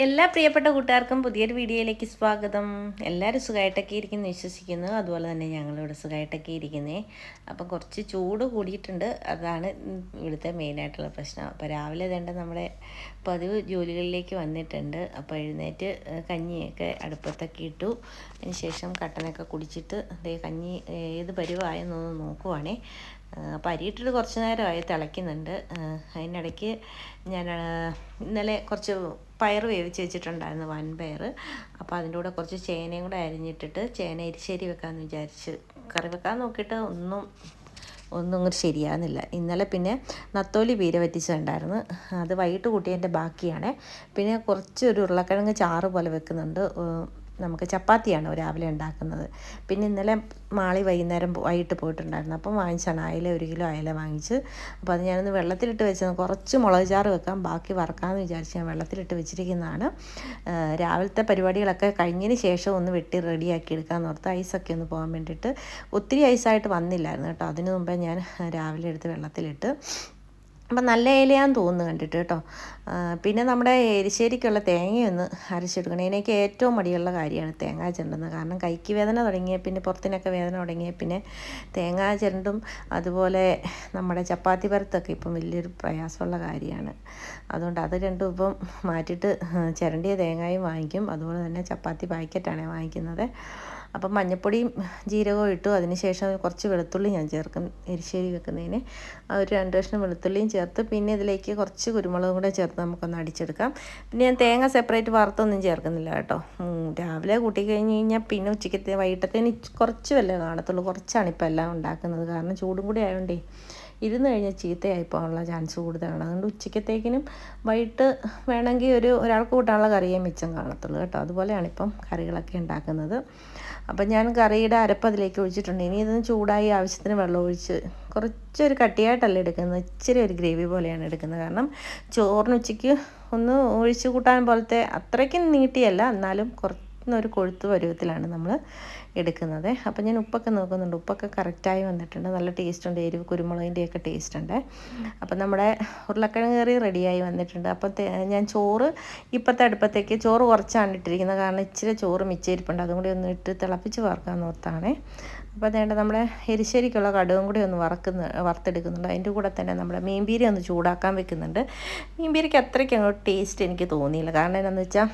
എല്ലാ പ്രിയപ്പെട്ട കൂട്ടുകാർക്കും പുതിയൊരു വീഡിയോയിലേക്ക് സ്വാഗതം. എല്ലാവരും സുഖമായിട്ടൊക്കെ ഇരിക്കുന്നു വിശ്വസിക്കുന്നു. അതുപോലെ തന്നെ ഞങ്ങളിവിടെ സുഖമായിട്ടൊക്കെ ഇരിക്കുന്നേ. അപ്പം കുറച്ച് ചൂട് കൂടിയിട്ടുണ്ട്. അതാണ് ഇവിടുത്തെ മെയിനായിട്ടുള്ള പ്രശ്നം. അപ്പോൾ രാവിലെ തന്നെ നമ്മുടെ പതിവ് ജോലികളിലേക്ക് വന്നിട്ടുണ്ട്. അപ്പോൾ എഴുന്നേറ്റ് കഞ്ഞിയൊക്കെ അടുപ്പത്തൊക്കെ ഇട്ടു. അതിന് ശേഷം കട്ടനൊക്കെ കുടിച്ചിട്ട് കഞ്ഞി ഏത് പരിവായെന്നൊന്ന് നോക്കുവാണേ. അപ്പോൾ അരിയിട്ടിട്ട് കുറച്ച് നേരമായി തിളയ്ക്കുന്നുണ്ട്. അതിനിടയ്ക്ക് ഞാൻ ഇന്നലെ കുറച്ച് പയർ വേവിച്ച് വെച്ചിട്ടുണ്ടായിരുന്നു വൻ പയർ അപ്പോൾ അതിന്റെ കൂടെ കുറച്ച് ചേനയും കൂടെ അരിഞ്ഞിട്ടിട്ട് ചേന എരിശ്ശേരി വെക്കാമെന്ന് വിചാരിച്ച്. കറി വെക്കാൻ നോക്കിയിട്ട് ഒന്നും ഒന്നും അങ്ങോട്ട് ശരിയാകുന്നില്ല ഇന്നലെ പിന്നെ നത്തോലി പീര വറ്റിച്ചുണ്ടായിരുന്നു അത് വൈകിട്ട് കൂട്ടിയതിന്റെ ബാക്കിയാണ്. പിന്നെ കുറച്ചൊരു ഉരുളക്കിഴങ്ങ് ചാറ് പോലെ വെക്കുന്നുണ്ട്. നമുക്ക് ചപ്പാത്തിയാണ് രാവിലെ ഉണ്ടാക്കുന്നത്. പിന്നെ ഇന്നലെ മാളി വൈകുന്നേരം വൈകിട്ട് പോയിട്ടുണ്ടായിരുന്നു. അപ്പം വാങ്ങിച്ചാണ്. അയല ഒരു കിലോ അയല വാങ്ങിച്ച്. അപ്പോൾ അത് ഞാനൊന്ന് വെള്ളത്തിലിട്ട് വെച്ചത്. കുറച്ച് മുളക് ചാറ് വെക്കാം. ബാക്കി വറക്കാമെന്ന് വിചാരിച്ച് ഞാൻ വെള്ളത്തിലിട്ട് വെച്ചിരിക്കുന്നതാണ്. രാവിലത്തെ പരിപാടികളൊക്കെ കഴിഞ്ഞതിന് ശേഷം ഒന്ന് വെട്ടി റെഡിയാക്കി എടുക്കാമെന്ന് ഓർത്ത് ഐസൊക്കെ ഒന്ന് പോകാൻ വേണ്ടിയിട്ട് ഒത്തിരി ഐസായിട്ട് വന്നില്ലായിരുന്നു കേട്ടോ. അതിനു മുമ്പേ ഞാൻ രാവിലെ എടുത്ത് വെള്ളത്തിലിട്ട് അപ്പം നല്ല ഇലയാന്ന് തോന്നുന്നു കണ്ടിട്ട് കേട്ടോ. പിന്നെ നമ്മുടെ എരിശ്ശേരിക്കുള്ള തേങ്ങയൊന്ന് അരച്ചെടുക്കണം. എനിക്ക് ഏറ്റവും മടിയുള്ള കാര്യമാണ് തേങ്ങാ ചിരണ്ടുന്നത്. കാരണം കൈക്ക് വേദന തുടങ്ങിയ പിന്നെ പുറത്തിനൊക്കെ വേദന തുടങ്ങിയ പിന്നെ തേങ്ങാ ചിരണ്ടും അതുപോലെ നമ്മുടെ ചപ്പാത്തി പരത്തൊക്കെ ഇപ്പം വലിയൊരു പ്രയാസമുള്ള കാര്യമാണ്. അതുകൊണ്ട് അത് രണ്ടും ഇപ്പം മാറ്റിയിട്ട് ചിരണ്ടിയ തേങ്ങയും വാങ്ങിക്കും. അതുപോലെ തന്നെ ചപ്പാത്തി പാക്കറ്റാണ് വാങ്ങിക്കുന്നത്. അപ്പം മഞ്ഞപ്പൊടിയും ജീരകവും ഇട്ടു. അതിനുശേഷം കുറച്ച് വെളുത്തുള്ളി ഞാൻ ചേർക്കും. എരിശ്ശേരി വെക്കുന്നതിന്. ഒരു രണ്ട് കഷ്ണം വെളുത്തുള്ളിയും പിന്നെ ഇതിലേക്ക് കുറച്ച് കുരുമുളകും കൂടെ ചേർത്ത് നമുക്കൊന്ന് അടിച്ചെടുക്കാം. പിന്നെ ഞാൻ തേങ്ങ സെപ്പറേറ്റ് വറുത്തൊന്നും ചേർക്കുന്നില്ല കേട്ടോ. രാവിലെ കൂട്ടി കഴിഞ്ഞ് കഴിഞ്ഞാൽ പിന്നെ ഉച്ചയ്ക്കത്തെ വൈകിട്ടത്തേന് കുറച്ച് വല്ലതും കാണത്തുള്ളൂ. കുറച്ചാണ് ഇപ്പോൾ എല്ലാം ഉണ്ടാക്കുന്നത്. കാരണം ചൂടും കൂടി ആയതുകൊണ്ടേ ഇരുന്ന് കഴിഞ്ഞാൽ ചീത്തയായി പോകാനുള്ള ചാൻസ് കൂടുതലാണ്. അതുകൊണ്ട് ഉച്ചക്കത്തേക്കിനും വൈകിട്ട് വേണമെങ്കിൽ ഒരു ഒരാൾക്ക് കൂട്ടാനുള്ള കറിയേ മിച്ചം കാണത്തുള്ളൂ കേട്ടോ. അതുപോലെയാണ് ഇപ്പം കറികളൊക്കെ ഉണ്ടാക്കുന്നത്. അപ്പം ഞാൻ കറിയുടെ അരപ്പ് അതിലേക്ക് ഒഴിച്ചിട്ടുണ്ട്. ഇനി ഇതൊന്ന് ചൂടായി ആവശ്യത്തിന് വെള്ളം ഒഴിച്ച് കുറച്ചൊരു കട്ടിയായിട്ടല്ല എടുക്കുന്നത്. ഇച്ചിരി ഒരു ഗ്രേവി പോലെയാണ് എടുക്കുന്നത്. കാരണം ചോറിന് ഉച്ചയ്ക്ക് ഒന്ന് ഒഴിച്ച് കൂട്ടാൻ പോലത്തെ അത്രയ്ക്കും നീട്ടിയല്ല. എന്നാലും കുറച്ചൊരു കൊഴുത്ത് പരുവത്തിലാണ് നമ്മൾ എടുക്കുന്നത്. അപ്പോൾ ഞാൻ ഉപ്പൊക്കെ നോക്കുന്നുണ്ട്. ഉപ്പൊക്കെ കറക്റ്റായി വന്നിട്ടുണ്ട്. നല്ല ടേസ്റ്റ് ഉണ്ട്. എരിവ് കുരുമുളകിന്റെയൊക്കെ ടേസ്റ്റ് ഉണ്ട്. അപ്പം നമ്മുടെ ഉരുളക്കിഴങ്ങ് കറി റെഡിയായി വന്നിട്ടുണ്ട്. അപ്പം ഞാൻ ചോറ് ഇപ്പോഴത്തെ അടുപ്പത്തേക്ക് ചോറ് കുറച്ചാണ് ഇട്ടിരിക്കുന്നത്. കാരണം ഇച്ചിരി ചോറ് മിച്ചിരിപ്പുണ്ട്. അതും കൂടി ഒന്ന് ഇട്ട് തിളപ്പിച്ച് വറുക്കാമെന്ന് ഓർത്താണേ അപ്പോൾ അതേണ്ട നമ്മുടെ എരിശ്ശേരിക്കുള്ള കടുകും കൂടി ഒന്ന് വറക്കുന്ന വറുത്തെടുക്കുന്നുണ്ട്. അതിന്റെ കൂടെ തന്നെ നമ്മുടെ മീൻപീരി ഒന്ന് ചൂടാക്കാൻ വെക്കുന്നുണ്ട്. മീൻപീരിക്ക് അത്രയ്ക്ക് അങ്ങോട്ട് ടേസ്റ്റ് എനിക്ക് തോന്നിയില്ല. കാരണം എന്താണെന്ന് വെച്ചാൽ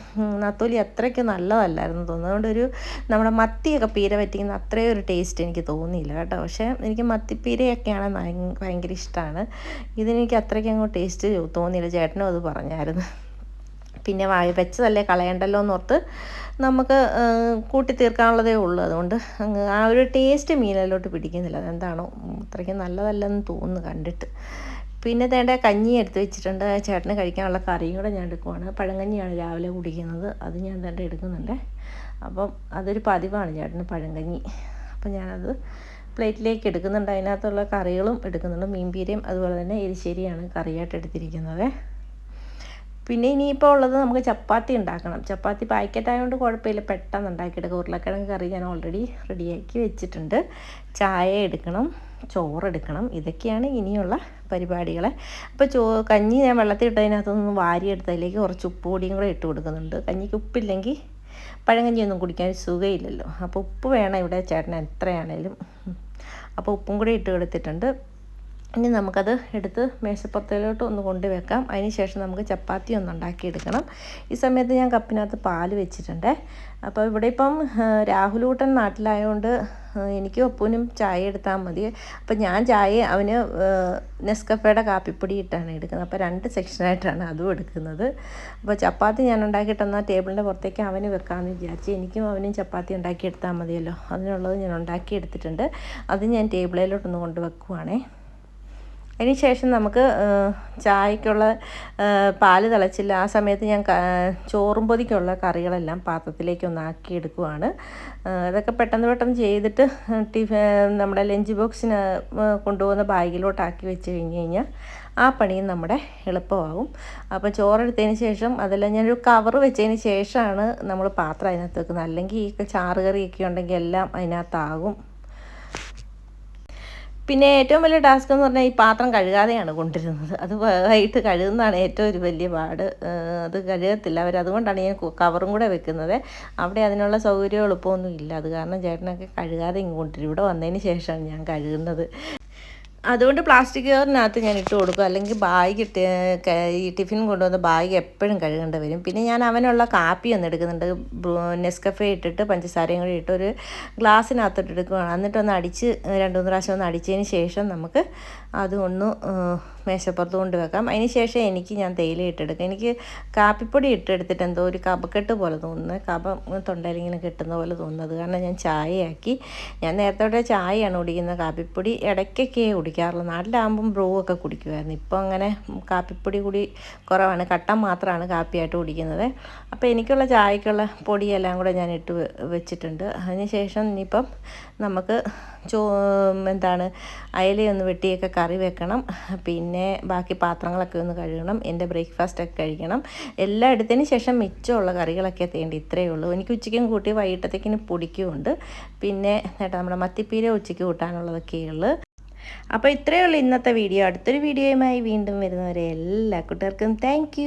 നത്തോലി അത്രയ്ക്ക് നല്ലതല്ലായിരുന്നു തോന്നുന്നത് അതുകൊണ്ട് ഒരു നമ്മുടെ മത്തിയൊക്കെ പീര പറ്റിക്കുന്ന അത്രയും ഒരു ടേസ്റ്റ് എനിക്ക് തോന്നിയില്ല കേട്ടോ. പക്ഷേ എനിക്ക് മത്തിപ്പീരയൊക്കെയാണ് ഭയ- ഭയങ്കര ഇഷ്ടമാണ് ഇതിനെനിക്ക് അത്രയ്ക്ക് അങ്ങോട്ട് ടേസ്റ്റ് തോന്നിയില്ല. ചേട്ടനും അത് പറഞ്ഞായിരുന്നു. പിന്നെ വായ വെച്ചതല്ലേ കളയണ്ടല്ലോ എന്നോർത്ത് നമുക്ക് കൂട്ടി തീർക്കാനുള്ളതേ ഉള്ളൂ. അതുകൊണ്ട് അങ്ങ് ആ ഒരു ടേസ്റ്റ് മീനിലോട്ട് പിടിക്കുന്നില്ല. അതെന്താണോ അത്രയ്ക്ക് നല്ലതല്ലെന്ന് തോന്നുന്നു കണ്ടിട്ട്. പിന്നെ തേണ്ട കഞ്ഞി എടുത്ത് വെച്ചിട്ടുണ്ട്. ചേട്ടന് കഴിക്കാനുള്ള കറിയും കൂടെ ഞാൻ എടുക്കുവാണ്. പഴങ്കഞ്ഞിയാണ് രാവിലെ കുടിക്കുന്നത്. അത് ഞാൻ തേണ്ട എടുക്കുന്നുണ്ട്. അപ്പം അതൊരു പതിവാണ് ചേട്ടന് പഴങ്കഞ്ഞി. അപ്പം ഞാനത് പ്ലേറ്റിലേക്ക് എടുക്കുന്നുണ്ട്. അതിനകത്തുള്ള കറികളും എടുക്കുന്നുണ്ട്. മീൻപീരയും അതുപോലെ തന്നെ എരിശ്ശേരിയാണ് കറിയായിട്ട് എടുത്തിരിക്കുന്നത്. പിന്നെ ഇനിയിപ്പോൾ ഉള്ളത് നമുക്ക് ചപ്പാത്തി ഉണ്ടാക്കണം. ചപ്പാത്തി പാക്കറ്റ് ആയതുകൊണ്ട് കുഴപ്പമില്ല. പെട്ടെന്ന് ഉണ്ടാക്കിയെടുക്കാം. ഉരുളക്കിഴങ്ങ് കറി ഞാൻ ഓൾറെഡി റെഡിയാക്കി വെച്ചിട്ടുണ്ട്. ചായ എടുക്കണം. ചോറെടുക്കണം. ഇതൊക്കെയാണ് ഇനിയുള്ള പരിപാടികൾ. അപ്പോൾ ചോ കഞ്ഞി ഞാൻ വെള്ളത്തിൽ ഇട്ടതിനകത്തുനിന്ന് വാരിയെടുത്തതിലേക്ക് കുറച്ച് ഉപ്പ് പൊടിയും കൂടെ ഇട്ട് കൊടുക്കുന്നുണ്ട്. കഞ്ഞിക്ക് ഉപ്പില്ലെങ്കിൽ പഴങ്കഞ്ഞിയൊന്നും കുടിക്കാൻ സുഖമില്ലല്ലോ അപ്പോൾ ഉപ്പ് വേണം ഇവിടെ ചേട്ടന് എത്രയാണേലും. അപ്പോൾ ഉപ്പും കൂടി ഇട്ട് കൊടുത്തിട്ടുണ്ട്. ഇനി നമുക്കത് എടുത്ത് മേശപ്പുറത്തിലോട്ട് ഒന്ന് കൊണ്ടുവെക്കാം. അതിന് ശേഷം നമുക്ക് ചപ്പാത്തി ഒന്ന് ഉണ്ടാക്കിയെടുക്കണം. ഈ സമയത്ത് ഞാൻ കപ്പിനകത്ത് പാൽ വെച്ചിട്ടുണ്ട്. അപ്പോൾ ഇവിടെ ഇപ്പം രാഹുലൂട്ടൻ നാട്ടിലായതുകൊണ്ട് എനിക്കും അപ്പൂനും ചായ എടുത്താൽ മതി. അപ്പം ഞാൻ ചായ അവന് നെസ്കഫയുടെ കാപ്പിപ്പൊടി ഇട്ടാണ് എടുക്കുന്നത്. അപ്പോൾ രണ്ട് സെക്ഷനായിട്ടാണ് അതും എടുക്കുന്നത്. അപ്പോൾ ചപ്പാത്തി ഞാൻ ഉണ്ടാക്കിയിട്ടെന്നാൽ ടേബിളിന്റെ പുറത്തേക്ക് അവന് വെക്കാമെന്ന് വിചാരിച്ച് എനിക്കും അവനും ചപ്പാത്തി ഉണ്ടാക്കിയെടുത്താൽ മതിയല്ലോ. അതിനുള്ളത് ഞാൻ ഉണ്ടാക്കിയെടുത്തിട്ടുണ്ട്. അത് ഞാൻ ടേബിളിലോട്ടൊന്ന് കൊണ്ട് വെക്കുവാണേ അതിന് ശേഷം നമുക്ക് ചായക്കുള്ള പാൽ തിളച്ചില്ല. ആ സമയത്ത് ഞാൻ ചോറും പൊതിക്കുള്ള കറികളെല്ലാം പാത്രത്തിലേക്ക് ഒന്ന് ആക്കി എടുക്കുവാണ് അതൊക്കെ പെട്ടെന്ന് പെട്ടെന്ന് ചെയ്തിട്ട് ടിഫ നമ്മുടെ ലഞ്ച് ബോക്സിന് കൊണ്ടുപോകുന്ന ബാഗിലോട്ടാക്കി വെച്ച് കഴിഞ്ഞ് കഴിഞ്ഞാൽ ആ പണിയും നമ്മുടെ എളുപ്പമാകും. അപ്പോൾ ചോറെടുത്തതിന് ശേഷം അതെല്ലാം ഞാനൊരു കവർ വെച്ചതിന് ശേഷമാണ് നമ്മൾ പാത്രം അതിനകത്ത് വെക്കുന്നത്. അല്ലെങ്കിൽ ഈ ചാറ് കറിയൊക്കെ ഉണ്ടെങ്കിൽ എല്ലാം അതിനകത്താകും. പിന്നെ ഏറ്റവും വലിയ ടാസ്ക് എന്ന് പറഞ്ഞാൽ ഈ പാത്രം കഴുകാതെയാണ് കൊണ്ടിരുന്നത്. അത് വൈകിട്ട് കഴുകുന്നതാണ് ഏറ്റവും ഒരു വലിയ പാട്. അത് കഴുകത്തില്ല. അവർ അതുകൊണ്ടാണ് ഞാൻ കവറും കൂടെ വെക്കുന്നത്. അവിടെ അതിനുള്ള സൗകര്യം എളുപ്പമൊന്നും ഇല്ല. അത് കാരണം ചേട്ടനൊക്കെ കഴുകാതെ ഇങ്ങോട്ടിരും ഇവിടെ വന്നതിന് ശേഷമാണ് ഞാൻ കഴുകുന്നത്. അതുകൊണ്ട് പ്ലാസ്റ്റിക് കവറിനകത്ത് ഞാൻ ഇട്ട് കൊടുക്കും. അല്ലെങ്കിൽ ബാഗ് ഇട്ട് ഈ ടിഫിൻ കൊണ്ടുവന്ന ബാഗ് എപ്പോഴും കഴുകേണ്ടി വരും. പിന്നെ ഞാൻ അവനുള്ള കാപ്പി ഒന്ന് എടുക്കുന്നുണ്ട്. നെസ്കഫെ ഇട്ടിട്ട് പഞ്ചസാരയും കൂടി ഇട്ട് ഒരു ഗ്ലാസ്സിനകത്തോട്ട് എടുക്കുകയാണ് എന്നിട്ടൊന്ന് അടിച്ച് രണ്ട് മൂന്ന് പ്രാവശ്യം ഒന്ന് അടിച്ചതിന് ശേഷം നമുക്ക് അത് ഒന്ന് മേശപ്പുറത്ത് കൊണ്ടുവെക്കാം അതിന് ശേഷം എനിക്ക് ഞാൻ തേയില ഇട്ടെടുക്കാം. എനിക്ക് കാപ്പിപ്പൊടി ഇട്ടെടുത്തിട്ട് എന്തോ ഒരു കപക്കെട്ട് പോലെ തോന്നുന്നത് കപം തൊണ്ടയിലിങ്ങനെ കിട്ടുന്ന പോലെ തോന്നുന്നത് കാരണം ഞാൻ ചായയാക്കി. ഞാൻ നേരത്തെ ചായയാണ് കുടിക്കുന്നത്. കാപ്പിപ്പൊടി ഇടയ്ക്കൊക്കെ കുടിക്കാറുള്ളൂ. നാട്ടിലാകുമ്പം ബ്രൂ ഒക്കെ കുടിക്കുമായിരുന്നു. ഇപ്പോൾ അങ്ങനെ കാപ്പിപ്പൊടി കൂടി കുറവാണ്. കട്ടൻ മാത്രമാണ് കാപ്പിയായിട്ട് കുടിക്കുന്നത്. അപ്പോൾ എനിക്കുള്ള ചായക്കുള്ള പൊടിയെല്ലാം കൂടെ ഞാൻ ഇട്ട് വെച്ചിട്ടുണ്ട്. അതിന് ശേഷം ഇനിയിപ്പം നമുക്ക് ചോ എന്താണ് അയലയൊന്ന് വെട്ടിയൊക്കെ കറി വെക്കണം. പിന്നെ ബാക്കി പാത്രങ്ങളൊക്കെ ഒന്ന് കഴുകണം. എന്റെ ബ്രേക്ക്ഫാസ്റ്റൊക്കെ കഴിക്കണം. എല്ലാം എടുത്തതിന് ശേഷം മിച്ചമുള്ള കറികളൊക്കെ തേണ്ടി ഇത്രയേ ഉള്ളൂ. എനിക്ക് ഉച്ചയ്ക്കും കൂട്ടി വൈകിട്ടത്തേക്കിന് പൊടിക്കുമുണ്ട്. പിന്നെ നേട്ടാ നമ്മുടെ മത്തിപ്പീര ഉച്ചയ്ക്ക് കൂട്ടാനുള്ളതൊക്കെയുള്ളു അപ്പോൾ ഇത്രയേ ഉള്ളൂ ഇന്നത്തെ വീഡിയോ. അടുത്തൊരു വീഡിയോയുമായി വീണ്ടും വരുന്നവരെ എല്ലാ കൂട്ടുകാർക്കും താങ്ക്